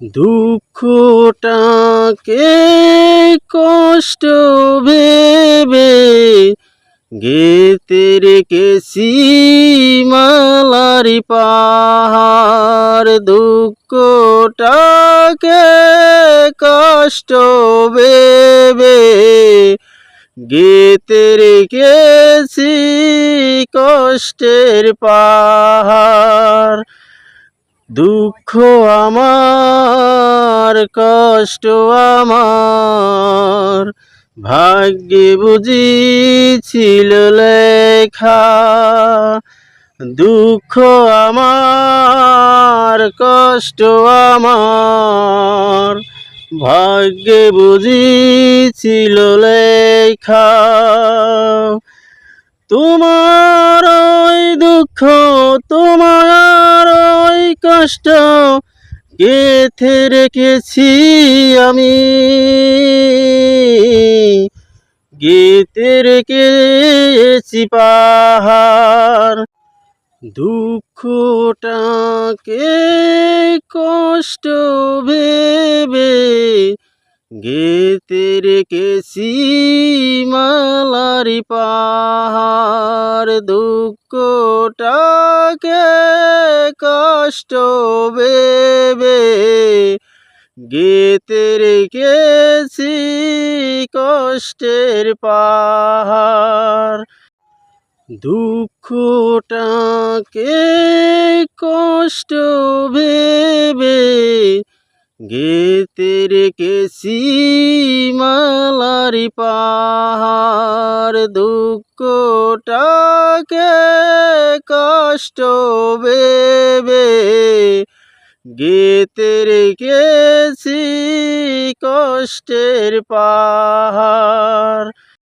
দুঃখটাকে কষ্ট ভেবে গেতে রেখেছি মালারি পাহাড়। দুঃখটাকে কষ্ট ভেবে গেতে রেখেছি কষ্টের পাহাড়। দুঃখ আমার, কষ্ট আমার। ভাগ্যে বুঝি ছিল লেখা, দুঃখ আমার, কষ্ট আমার। ভাগ্যে বুঝি ছিল লেখা, তোমার ওই দুঃখ তোমার কষ্ট গেথে রেখেছি আমি। গেতে রেখেছি পাহাড় দুঃখটাকে কষ্ট ভেবে গেতে রেখেছি মালারি পাহাড়। পাহাড় দুঃখটাকে কষ্ট ভেবে গেতে রেখেছি কষ্টের পাহাড়। দুঃখটাকে কষ্ট ভেবে গেতে রেখেছি মালারি পাহাড়। দুঃখটাকে কষ্ট বেবে গীতের রেখেছি কষ্টের পাহাড়।